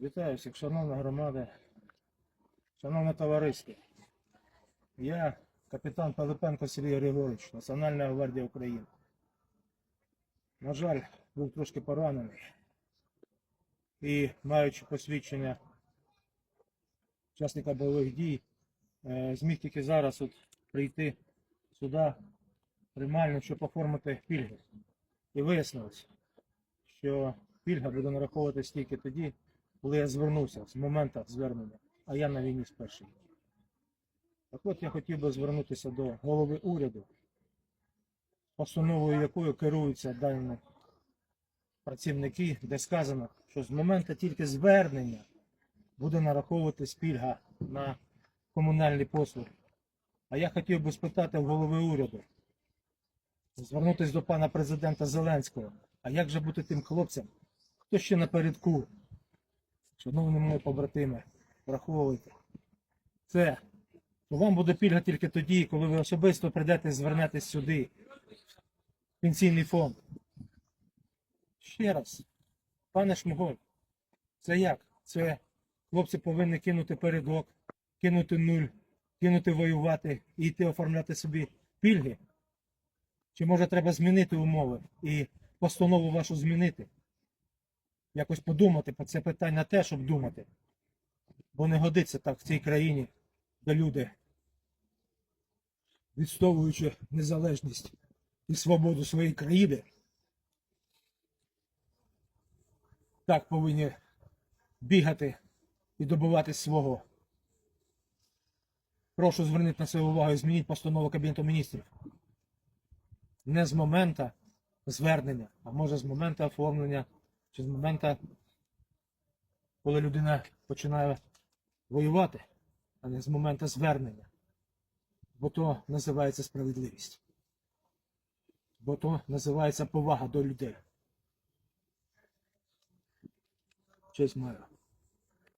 Вітаю всіх, шановна громада, шановне товариство. Я капітан Пилипенко Сергій Григорович, Національна гвардія України. На жаль, був трошки поранений і маючи посвідчення учасника бойових дій, е, зміг тільки зараз от прийти сюди приймально, щоб оформити пільги. І вияснилось, що пільга буде нараховуватись тільки тоді, коли я звернувся з моменту звернення, а я на війні з перших днів. Так от я хотів би звернутися до голови уряду, постановою якою керуються дані працівники, де сказано, що з моменту тільки звернення буде нараховуватись пільга на комунальні послуги. А я хотів би спитати в голови уряду, звернутися до пана президента Зеленського. А як же бути тим хлопцям, хто ще напередку? Шановні мої побратими, враховуйте. Це що вам буде пільга тільки тоді, коли ви особисто прийдете звернетесь сюди, в пенсійний фонд. Ще раз, пане Шмиголь, це як? Це хлопці повинні кинути передок, кинути нуль, кинути воювати і йти оформляти собі пільги? Чи може треба змінити умови і постанову вашу змінити? Якось подумати про це питання те, щоб думати. Бо не годиться так в цій країні, де люди, відстовуючи незалежність і свободу своєї країни, так повинні бігати і добиватись свого. Прошу звернути на це увагу і змініть постанову Кабінету міністрів. Не з моменту звернення, а може з моменту оформлення, чи з моменту, коли людина починає воювати, а не з моменту звернення. Бо то називається справедливість. Бо то називається повага до людей. Честь маю.